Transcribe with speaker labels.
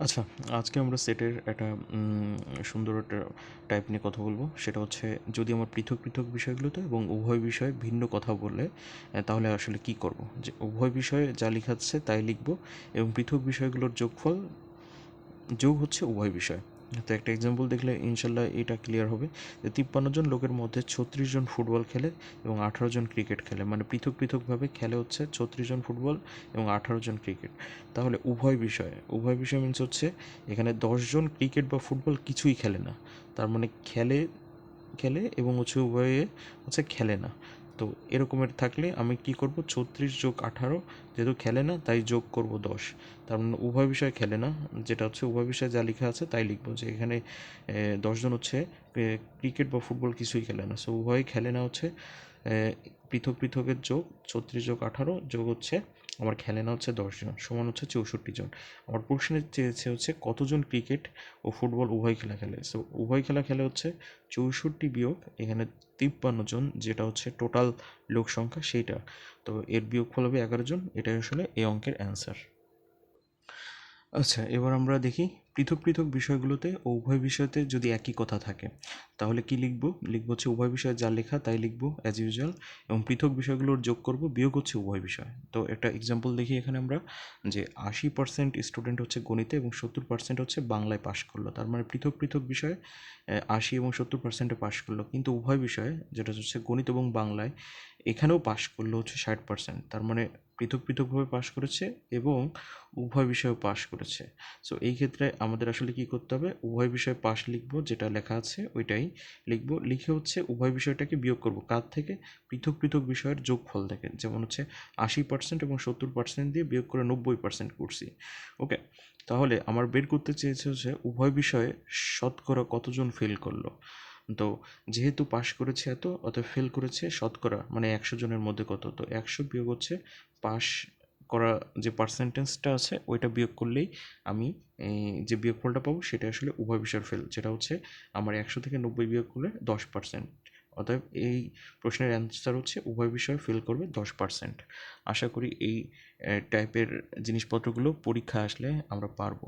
Speaker 1: আচ্ছা আজকে আমরা সেটের একটা সুন্দর একটা টাইপ নিয়ে কথা বলব। সেটা হচ্ছে, যদি আমার পৃথক পৃথক বিষয়গুলোতে এবং উভয় বিষয়ে ভিন্ন কথা বলে তাহলে আসলে কি করব? যে উভয় বিষয়ে যা লেখাচ্ছে তাই লিখব এবং পৃথক বিষয়গুলোর যোগফল, যোগ হচ্ছে উভয় বিষয়। তো একটা এক্সাম্পল দেখলে ইনশাল্লাহ এটা ক্লিয়ার হবে যে তিপ্পান্ন জন লোকের মধ্যে ছত্রিশ জন ফুটবল খেলে এবং আঠারো জন ক্রিকেট খেলে। মানে পৃথক পৃথকভাবে খেলে হচ্ছে ছত্রিশ জন ফুটবল এবং আঠারো জন ক্রিকেট তাহলে উভয় বিষয়ে, উভয় বিষয় মিনস হচ্ছে এখানে দশজন ক্রিকেট বা ফুটবল কিছুই খেলে না। তার মানে খেলে খেলে এবং হচ্ছে উভয়ে হচ্ছে খেলে না। তো এরকমের থাকলে আমি কি করব? ছত্রিশ যোগ আঠারো, যেহেতু খেলে না, তাই যোগ করব দশ। তার মানে উভয় বিষয় খেলে না, যেটা হচ্ছে উভয় বিষয়ে যা লেখা আছে তাই লিখব যে এখানে দশজন হচ্ছে ক্রিকেট বা ফুটবল কিছুই খেলে না। সো উভয়ই খেলে না হচ্ছে পৃথক পৃথকের যোগ ছত্রিশ যোগ আঠারো, যোগ হচ্ছে আমার খেলে না হচ্ছে দশজন সমান হচ্ছে চৌষট্টি জন। আমার প্রশ্নে চেয়েছে হচ্ছে কতজন ক্রিকেট ও ফুটবল উভয় খেলা খেলে? সো উভয় খেলা খেলে হচ্ছে চৌষট্টি বিয়োগ, এখানে তিপ্পান্ন জন, যেটা হচ্ছে টোটাল লোক সংখ্যা সেইটা। তো এর বিয়োগফল হবে এগারো জন, এটাই আসলে এই অঙ্কের অ্যান্সার আচ্ছা এবার আমরা দেখি পৃথক পৃথক বিষয়গুলোতে ও উভয় বিষয়তে যদি একই কথা থাকে, তাহলে কি লিখব? লিখব হচ্ছে উভয় বিষয়ে যা লেখা তাই লিখব অ্যাজ ইউজুয়াল এবং পৃথক বিষয়গুলোর যোগ করব, বিয়োগ হচ্ছে উভয় বিষয়। তো একটা এক্সাম্পল দেখি এখানে আমরা যে আশি পার্সেন্ট স্টুডেন্ট হচ্ছে গণিতে এবং সত্তর পার্সেন্ট হচ্ছে বাংলায় পাশ করল। তার মানে পৃথক পৃথক বিষয়ে আশি এবং সত্তর পার্সেন্টে পাশ করল। কিন্তু উভয় বিষয়ে যেটা হচ্ছে গণিত এবং বাংলায় এখানেও পাশ করল হচ্ছে ষাট পার্সেন্ট তার মানে পৃথক পৃথকভাবে পাশ করেছে এবং উভয় বিষয়েও পাশ করেছে। সো এই ক্ষেত্রে আমাদের আসলে কি করতে হবে? উভয় বিষয়ে পাশ লিখব, যেটা লেখা আছে ওইটাই লিখব। লিখে হচ্ছে উভয় বিষয়টাকে বিয়োগ করব। কার থেকে? পৃথক পৃথক বিষয়ের যোগফল থেকে যেমন হচ্ছে আশি পার্সেন্ট এবং সত্তর পার্সেন্ট দিয়ে বিয়োগ করে নব্বই পার্সেন্ট করছি। ওকে তাহলে আমার বের করতে চেয়েছে হচ্ছে উভয় বিষয়ে শতকরা কতজন ফেল করল? তো যেহেতু পাশ করেছে এত, অতএব ফেল করেছে শতকরা মানে একশো জনের মধ্যে কত? তো একশো বিয়োগ হচ্ছে পাশ করা যে পার্সেন্টেজটা আছে, ওইটা বিয়োগ করলেই আমি যে বিয়োগফলটা পাবো সেটা আসলে উভয় ফেল যেটা হচ্ছে আমার একশো থেকে নব্বই বিয়োগ করলে দশ পার্সেন্ট অতএব এই প্রশ্নের অ্যান্সার হচ্ছে উভয় বিষয়ে ফেল করবে দশ পার্সেন্ট আশা করি এই টাইপের জিনিসপত্রগুলো পরীক্ষা আসলে আমরা পারব।